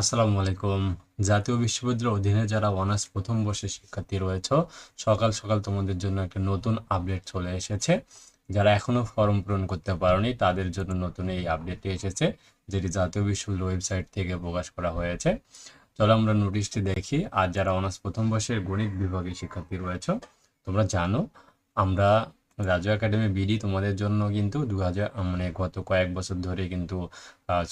আসসালামু আলাইকুম। জাতীয় বিশ্ববিদ্যালয়ের অধীনে যারা অনার্স প্রথম বর্ষের শিক্ষার্থী রয়েছে, সকাল সকাল তোমাদের জন্য একটা নতুন আপডেট চলে এসেছে। যারা এখনও ফর্ম পূরণ করতে পারোনি, তাদের জন্য নতুন এই আপডেটটি এসেছে, যেটি জাতীয় বিশ্ববিদ্যালয় ওয়েবসাইট থেকে প্রকাশ করা হয়েছে। চলো আমরা নোটিশটি দেখি। আর যারা অনার্স প্রথম বর্ষের গণিত বিভাগের শিক্ষার্থী রয়েছে, তোমরা জানো, আমরা রাজু একাডেমি বিডি তোমাদের জন্য কিন্তু দু হাজার মানে গত কয়েক বছর ধরে কিন্তু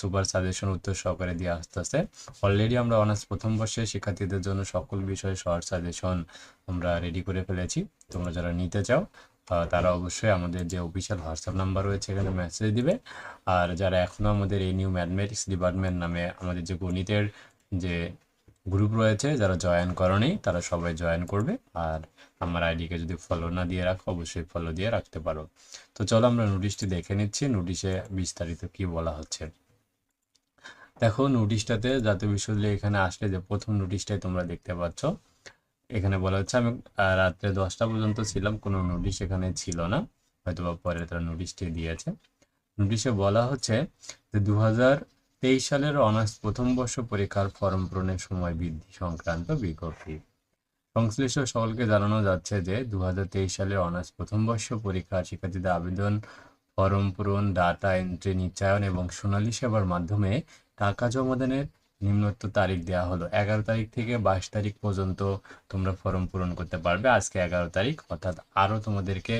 সুপার সাজেশন উত্তর সহকারে দিয়ে আসতে আসতেছে। অলরেডি আমরা অনার্স প্রথম বর্ষের শিক্ষার্থীদের জন্য সকল বিষয়ে শর্ট সাজেশন আমরা রেডি করে ফেলেছি। তোমরা যারা নিতে চাও তারা অবশ্যই আমাদের যে অফিসিয়াল হোয়াটসঅ্যাপ নাম্বার রয়েছে এখানে মেসেজ দিবে। আর যারা এখনও আমাদের এই নিউ ম্যাথমেটিক্স ডিপার্টমেন্ট নামে আমাদের যে গণিতের যে গ্রুপ রয়েছে, যারা জয়েন করনি, তারা সবাই জয়েন করবে। আর আমার আইডিকে যদি ফলো না দিয়ে রাখো, অবশ্যই ফলো দিয়ে রাখতে পারো। তো চলো আমরা নোটিশটি দেখে নিচ্ছি নোটিশে বিস্তারিত কি বলা হচ্ছে। দেখো নোটিশটাতে জাতীয় বিশ্ববিদ্যালয় এখানে আসলে যে প্রথম নোটিশটাই তোমরা দেখতে পাচ্ছ, এখানে বলা হচ্ছে, আমি রাত্রে দশটা পর্যন্ত ছিলাম, কোনো নোটিশ এখানে ছিল না। হয়তো বা পরে তারা নোটিশটি দিয়েছে। নোটিশে বলা হচ্ছে যে দু হাজার তেইশ সালের অনার্স প্রথম বর্ষ পরীক্ষার ফর্ম পূরণের সময় বৃদ্ধি সংক্রান্ত বিজ্ঞপ্তি। সংশ্লিষ্ট সকলকে জানানো যাচ্ছে যে দু সালের অনার্স প্রথম বর্ষ পরীক্ষার শিক্ষার্থীদের আবেদন, ফর্ম পূরণ, ডাটা এন্ট্রি নিশ্চয়ন এবং সোনালী সেবার মাধ্যমে টাকা জমাদানের নিম্নোক্ত তারিখ দেওয়া হলো। এগারো তারিখ থেকে বাইশ তারিখ পর্যন্ত তোমরা ফর্ম পূরণ করতে পারবে। আজকে এগারো তারিখ, অর্থাৎ আরও তোমাদেরকে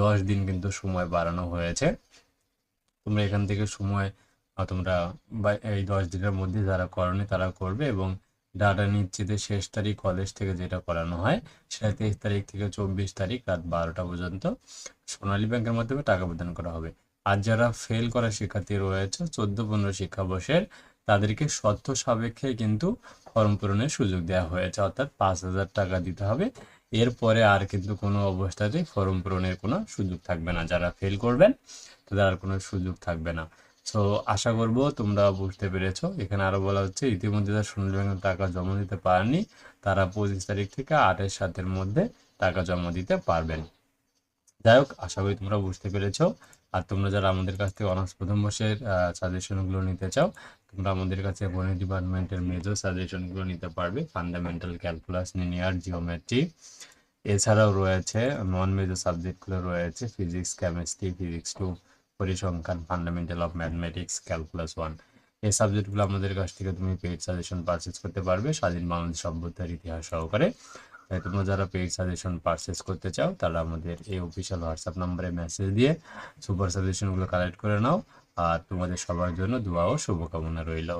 দশ দিন কিন্তু সময় বাড়ানো হয়েছে। তোমরা এখান থেকে সময় তোমরা এই দশ দিনের মধ্যে যারা করনি তারা করবে এবং ডাটা নিশ্চিতের শেষ তারিখ কলেজ থেকে যেটা করানো হয়, সেটা তেইশ তারিখ থেকে চব্বিশ তারিখ রাত বারোটা পর্যন্ত সোনালী ব্যাংকের মাধ্যমে টাকা প্রদান করা হবে। আর যারা ফেল করা শিক্ষার্থী রয়েছে, চোদ্দ পনেরো শিক্ষাবর্ষের, তাদেরকে শর্ত সাপেক্ষে কিন্তু ফর্ম পূরণের সুযোগ দেওয়া হয়েছে, অর্থাৎ পাঁচ হাজার টাকা দিতে হবে। এরপরে আর কিন্তু কোনো অবস্থাতেই ফর্ম পূরণের কোনো সুযোগ থাকবে না। যারা ফেল করবেন, তাদের আর কোনো সুযোগ থাকবে না। সো আশা করব তোমরা বুঝতে পেরেছ। এখানে আরও বলা হচ্ছে, ইতিমধ্যে যারা সোনালী ব্যাংকে টাকা জমা দিতে পারেনি, তারা পঁচিশ তারিখ থেকে আটের সাতের মধ্যে টাকা জমা দিতে পারবেন। যাই হোক, আশা করি তোমরা বুঝতে পেরেছ। আর তোমরা যারা আমাদের কাছ থেকে অনার্স প্রথম বর্ষের সাজেশনগুলো নিতে চাও, তোমরা আমাদের কাছে গণিত ডিপার্টমেন্টের মেজর সাজেশনগুলো নিতে পারবে। ফান্ডামেন্টাল ক্যালকুলাস লিনিয়ার জিওমেট্রি এছাড়াও রয়েছে নন মেজর সাবজেক্টগুলো রয়েছে ফিজিক্স কেমিস্ট্রি ফিজিক্স টু পরিসংখ্যান fundamental of mathematics calculus one এই সাবজেক্টগুলো আমাদের কাছ থেকে তুমি পেইড সাজেশন পারচেস করতে পারবে, স্বাধীন বাংলাদেশ সভ্যতার ইতিহাস সহকারে। তাই তোমরা যারা পেইড সাজেশন পারচেস করতে চাও, তারা আমাদের এই অফিসিয়াল হোয়াটসঅ্যাপ নম্বরে মেসেজ দিয়ে সুপার সাজেশনগুলো কালেক্ট করে নাও। আর তোমাদের সবার জন্য দোয়া ও শুভকামনা রইল।